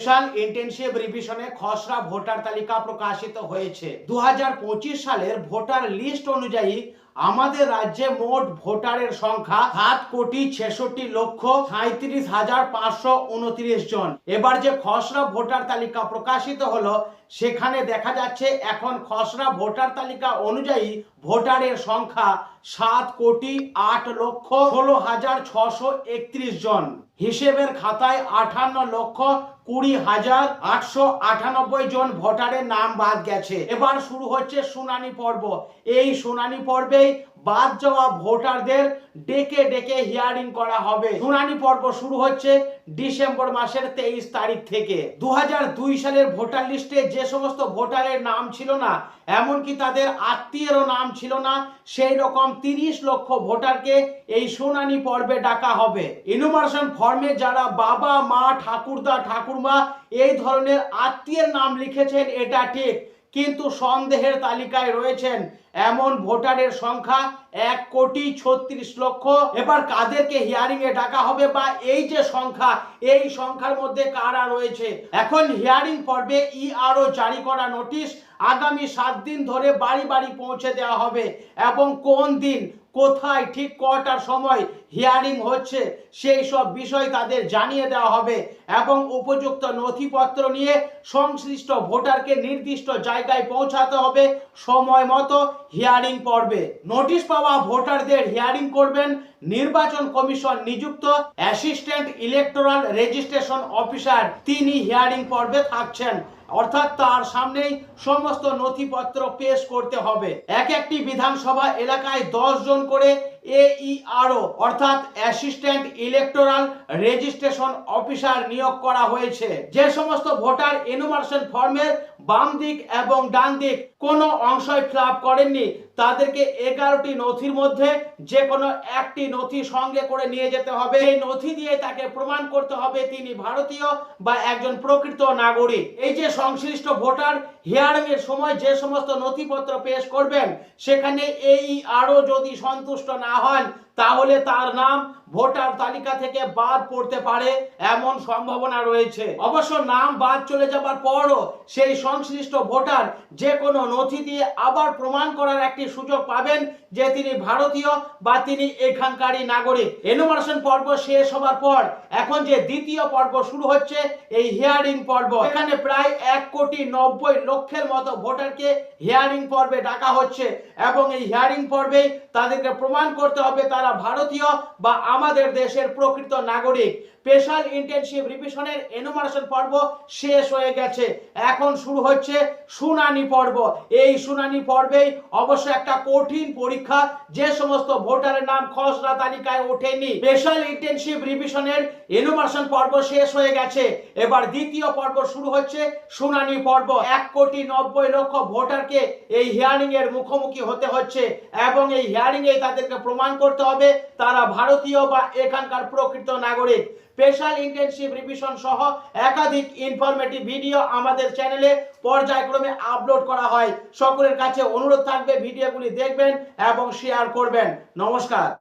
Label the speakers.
Speaker 1: Special রিভিশনে খসড়া voter তালিকা প্রকাশিত হয়েছে। দু হাজার পঁচিশ সালের ভোটার লিস্ট অনুযায়ী আমাদের রাজ্যে মোট ভোটারের সংখ্যা সাত কোটি ছেষট্টি লক্ষ হাজার পাঁচশো জন। এবার যে খসড়া ভোটার তালিকা প্রকাশিত হলো, সেখানে দেখা যাচ্ছে এখন খসড়া ভোটার তালিকা অনুযায়ী ভোটারের সংখ্যা সাত কোটি আট লক্ষ ষোলো হাজার ছশো একত্রিশ জন। হিসেবের খাতায় আঠান্ন লক্ষ কুড়ি হাজার আটশো আটানব্বই জন ভোটারের নাম বাদ গেছে। এবার শুরু হচ্ছে শুনানি পর্ব। এই শুনানি পর্বেই বাদ যাওয়া ভোটারদের ডেকে ডেকে হিয়ারিং করা হবে। শুনানি পর্ব শুরু হচ্ছে ডিসেম্বর মাসের তেইশ তারিখ থেকে। দু হাজার দুই সালের ভোটার লিস্টে যে সমস্ত ভোটারের নাম ছিল না, এমনকি তাদের আত্মীয়েরও নাম ছিল না, সেই রকম তিরিশ লক্ষ ভোটারকে এই শুনানি পর্বে ডাকা হবে। ইনুমারেশন ফর্মে যারা বাবা, মা, ঠাকুরদা, ঠাকুরমা এই ধরনের আত্মীয়ের নাম লিখেছেন, এটা ঠিক। কিন্তু সন্দেহের তালিকায় রয়েছেন এমন ভোটারের সংখ্যা এক কোটি ছত্রিশ লক্ষ। এবার কাদেরকে হিয়ারিংয়ে ডাকা হবে বা এই যে সংখ্যা, এই সংখ্যার মধ্যে কারা রয়েছে? এখন হিয়ারিং পর্বে ই ইআরও জারি করা নোটিশ আগামী সাত দিন ধরে বাড়ি বাড়ি পৌঁছে দেওয়া হবে। এবং কোন দিন, কোথায়, ঠিক কটার সময় হিয়ারিং হচ্ছে, সেই সব বিষয় তাদের জানিয়ে দেওয়া হবে। এবং উপযুক্ত নথিপত্র নিয়ে সংশ্লিষ্ট ভোটারকে নির্দিষ্ট জায়গায় পৌঁছাতে হবে। সময় মতো হিয়ারিং পর্বে নোটিশ পাওয়া ভোটারদের হিয়ারিং করবেন। নির্বাচন কমিশন নিযুক্ত অ্যাসিস্ট্যান্ট ইলেকটোরাল রেজিস্ট্রেশন অফিসার তিনি হিয়ারিং পর্বে থাকছেন। অর্থাৎ তার সামনেই সমস্ত নথিপত্র পেশ করতে হবে। এক একটি বিধানসভা এলাকায় দশ জন করে এইআরও অর্থাৎ অ্যাসিস্ট্যান্ট ইলেকটোরাল রেজিস্ট্রেশন অফিসার নিয়োগ করা হয়েছে। যে সমস্ত ভোটার এনুমারেশন ফর্মের বাম দিক এবং ডান দিক কোনো অংশই ফিল করেননি, তাদেরকে এগারোটি নথির মধ্যে যে কোনো একটি নথি সঙ্গে করে নিয়ে যেতে হবে। এই নথি দিয়ে তাকে প্রমাণ করতে হবে তিনি ভারতীয় বা একজন প্রকৃত নাগরিক। এই যে সংশ্লিষ্ট ভোটার হিয়ারিং এর সময় যে সমস্ত নথিপত্র পেশ করবেন, সেখানে এই আরও যদি সন্তুষ্ট না হন তাহলে তার নাম ভোটার তালিকা থেকে বাদ পড়তে পারে এমন সম্ভাবনা রয়েছে। অবশ্য নাম বাদ চলে যাবার পরও সেই সংশ্লিষ্ট ভোটার যে কোনো নথি দিয়ে আবার প্রমাণ করার একটি সুযোগ পাবেন যে তিনি ভারতীয় বা তিনি এখানকারই নাগরিক। এনুমারেশন পর্ব শেষ হবার পর এখন যে দ্বিতীয় পর্ব শুরু হচ্ছে, এই হিয়ারিং পর্ব। এখানে প্রায় এক কোটি নব্বই লক্ষের মতো ভোটারকে হিয়ারিং পর্বে ডাকা হচ্ছে এবং এই হিয়ারিং পর্বে তাদেরকে প্রমাণ করতে হবে তারা ভারতীয় বা আমাদের দেশের প্রকৃত নাগরিক। স্পেশাল ইন্টেনসিভ রিভিশনের এনুমারেশন পর্ব শেষ হয়ে গেছে। এখন শুরু হচ্ছে শুনানি পর্ব। এই শুনানি পর্বেই অবশ্য একটা কঠিন পরীক্ষা। যে সমস্ত ভোটারের নাম খসড়া তালিকায় ওঠেনি। স্পেশাল ইন্টেনসিভ রিভিশনের এনুমারেশন পর্ব শেষ হয়ে গেছে। এবার দ্বিতীয় পর্ব শুরু হচ্ছে শুনানি পর্ব। এক কোটি নব্বই লক্ষ ভোটারকে এই হিয়ারিং এর মুখোমুখি হতে হচ্ছে এবং এই হিয়ারিং এ তাদেরকে প্রমাণ করতে হবে তারা ভারতীয় বা এখানকার প্রকৃত নাগরিক। স্পেশাল ইন্টেনশিভ রিভিশন সহ একাধিক ইনফরমেটিভ ভিডিও আমাদের চ্যানেলে পর্যায়ক্রমে আপলোড করা হয়। সকলের কাছে অনুরোধ থাকবে, ভিডিওগুলি দেখবেন এবং শেয়ার করবেন। নমস্কার।